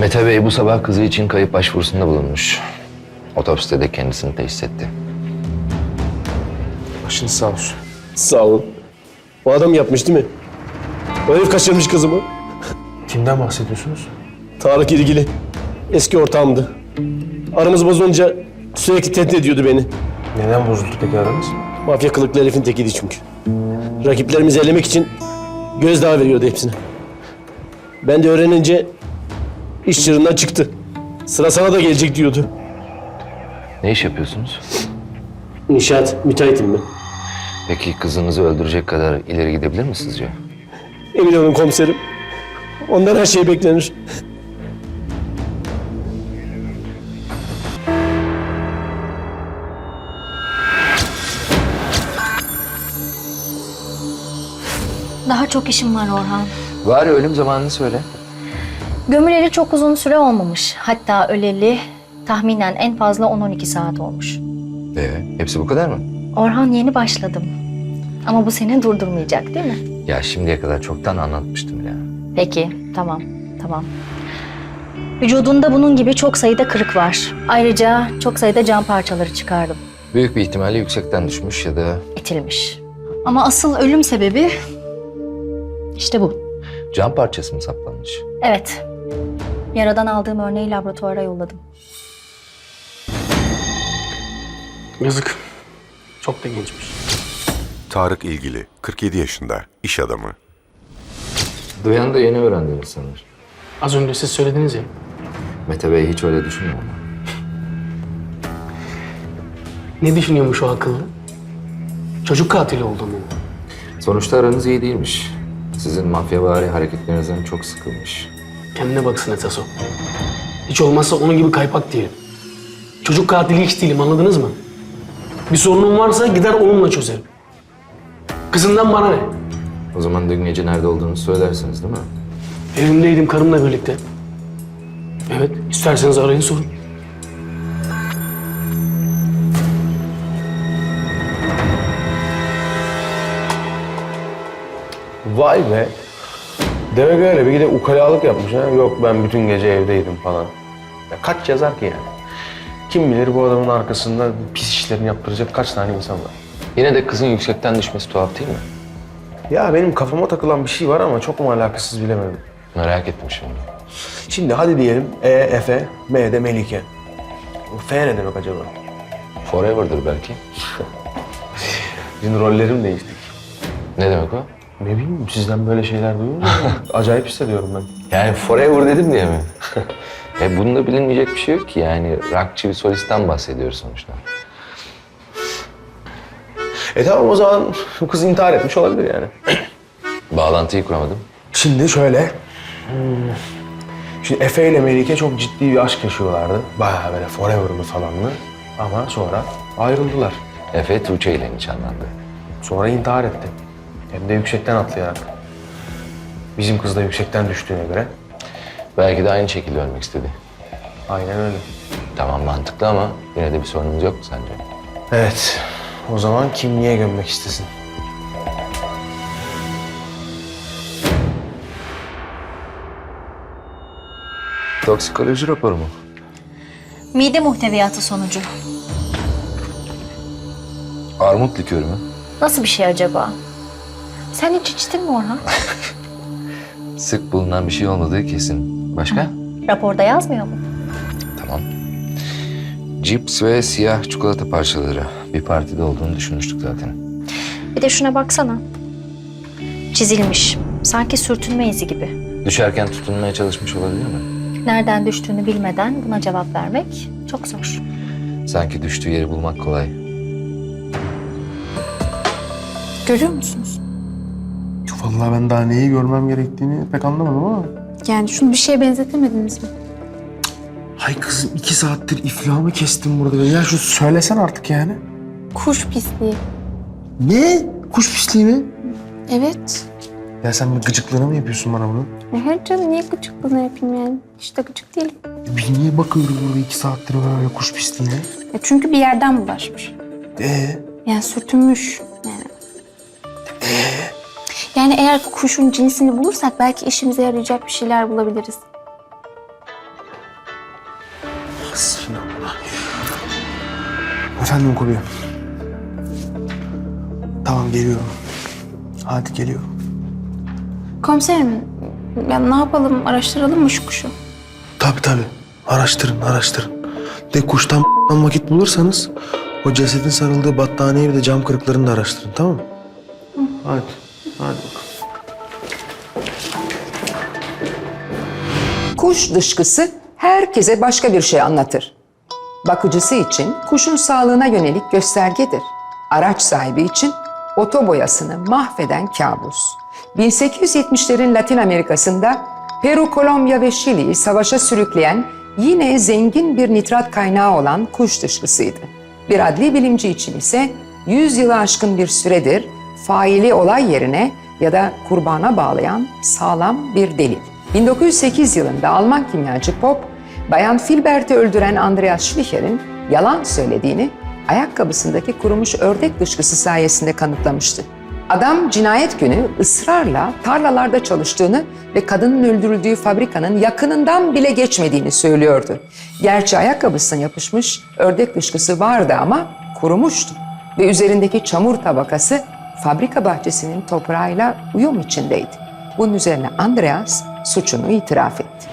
Mete Bey bu sabah kızı için kayıp başvurusunda bulunmuş. Otopside de kendisini teşhis etti. Başınız sağ olsun. Sağ olun. O adam yapmış değil mi? O herif kaçırmış kızımı. Kimden bahsediyorsunuz? Tarık ilgili. Eski ortağımdı. Aramız bozulunca sürekli tehdit ediyordu beni. Neden bozuldu peki aranız? Mafya kılıklı herifin tekiydi çünkü. Rakiplerimizi elemek için gözdağı veriyordu hepsine. Ben de öğrenince iş çığırından çıktı. Sıra sana da gelecek diyordu. Ne iş yapıyorsunuz? İnşaat, müteahhitim ben. Peki kızınızı öldürecek kadar ileri gidebilir mi sizce? Emin olun komiserim. Ondan her şey beklenir. Daha çok işim var Orhan. Bari ölüm zamanını söyle. Gömüleli çok uzun süre olmamış. Hatta öleli tahminen en fazla 10-12 saat olmuş. Ee, hepsi bu kadar mı? Orhan yeni başladım. Ama bu seni durdurmayacak değil mi? Ya şimdiye kadar çoktan anlatmıştım ya. Peki, tamam, tamam. Vücudunda bunun gibi çok sayıda kırık var. Ayrıca çok sayıda cam parçaları çıkardım. Büyük bir ihtimalle yüksekten düşmüş ya da itilmiş. Ama asıl ölüm sebebi işte bu. cam parçası mı saplanmış? Evet. Yaradan aldığım örneği laboratuvara yolladım. Yazık. Çok da gençmiş. Tarık İlgili, 47 yaşında, iş adamı. Duyan da yeni öğrendiniz sanır. Az önce siz söylediniz ya. Mete Bey hiç öyle düşünmüyor ama. Ne düşünüyormuş o akıllı? Çocuk katili olduğumu. Sonuçta aranız iyi değilmiş. Sizin mafyavari hareketlerinizden çok sıkılmış. Kendine baksın esas o. Hiç olmazsa onun gibi kaypak değilim. Çocuk katili hiç değilim anladınız mı? Bir sorunum varsa gider onunla çözerim. Kızından bana ne? O zaman dün gece nerede olduğunu söylersiniz değil mi? Evimdeydim karımla birlikte. Evet, isterseniz arayın sorun. Vay be. Demek öyle bir de ukalalık yapmış ha. Yok ben bütün gece evdeydim falan. Ya kaç yazar ki yani? Kim bilir bu adamın arkasında pis işlerini yaptıracak kaç tane insan var. Yine de kızın yüksekten düşmesi tuhaf değil mi? Ya benim kafama takılan bir şey var ama çok mu alakasız bilemedim. Merak ettim şimdi. Şimdi hadi diyelim E, Efe, M de Melike. F ne demek acaba? Forever'dır belki. Bizim rollerim değiştik. Ne demek o? Ne bileyim sizden böyle şeyler duyunca acayip hissediyorum ben. Yani forever dedim diye mi? e bunda bilinmeyecek bir şey yok ki yani rockçı bir solistten bahsediyoruz sonuçta. E tamam o zaman bu kız intihar etmiş olabilir yani. Bağlantıyı kuramadım. Şimdi şöyle. hmm, Şimdi Efe ile Melike çok ciddi bir aşk yaşıyorlardı. Bayağı böyle forever'lı falanlı. Ama sonra ayrıldılar. Efe Tuğçe ile nişanlandı. Sonra intihar etti. Hem de yüksekten atlayarak. Bizim kız da yüksekten düştüğüne göre. Belki de aynı şekilde ölmek istedi. Aynen öyle. Tamam mantıklı ama yine de bir sorunumuz yok mu sence? Evet. O zaman kim niye gömmek istesin? Toksikoloji raporu mu? Mide muhteviyatı sonucu. Armut likörü mü? Nasıl bir şey acaba? Sen hiç içtin mi Orhan? Sık bulunan bir şey olmadığı kesin. Başka? Raporda yazmıyor mu? Tamam. Cips ve siyah çikolata parçaları. Bir partide olduğunu düşünmüştük zaten. Bir de şuna baksana. Çizilmiş. Sanki sürtünme izi gibi. Düşerken tutunmaya çalışmış olabilir mi? Nereden düştüğünü bilmeden buna cevap vermek çok zor. Sanki düştüğü yeri bulmak kolay. Görüyor musunuz? Vallahi ben daha neyi görmem gerektiğini pek anlamadım ama. Yani şunu bir şeye benzetemediniz mi? Hay kızım iki saattir iflahımı kestim burada. Ya şu söylesen artık yani. Kuş pisliği. Ne? Kuş pisliği mi? Evet. Ya sen bir gıcıklığını mı yapıyorsun bana bunu? E her canım niye gıcıklığını yapayım yani? Hiç de gıcık değilim. Biz niye bakıyoruz burada iki saattir böyle kuş pisliğine? E çünkü bir yerden bulaşmış. Ee? Yani sürtünmüş. Yani. Eğer kuşun cinsini bulursak belki işimize yarayacak bir şeyler bulabiliriz. Efendim Kubi. Tamam geliyorum. Hadi geliyorum. Komiserim, ya ne yapalım? Araştıralım mı şu kuşu? Tabii tabii. Araştırın, araştırın. De kuştan vakit bulursanız o cesedin sarıldığı battaniye bir de cam kırıklarını da araştırın tamam mı? Hadi. Hadi bakalım. Kuş dışkısı herkese başka bir şey anlatır. Bakıcısı için kuşun sağlığına yönelik göstergedir. Araç sahibi için oto boyasını mahveden kabus. 1870'lerin Latin Amerika'sında Peru, Kolombiya ve Şili'yi savaşa sürükleyen yine zengin bir nitrat kaynağı olan kuş dışkısıydı. Bir adli bilimci için ise 100 yılı aşkın bir süredir faili olay yerine ya da kurbana bağlayan sağlam bir delil. 1908 yılında Alman kimyacı Pop, Bayan Filbert'i öldüren Andreas Schlicher'in yalan söylediğini ayakkabısındaki kurumuş ördek dışkısı sayesinde kanıtlamıştı. Adam cinayet günü ısrarla tarlalarda çalıştığını ve kadının öldürüldüğü fabrikanın yakınından bile geçmediğini söylüyordu. Gerçi ayakkabısına yapışmış ördek dışkısı vardı ama kurumuştu ve üzerindeki çamur tabakası fabrika bahçesinin toprağıyla uyum içindeydi. Bunun üzerine Andreas suçunu itiraf etti.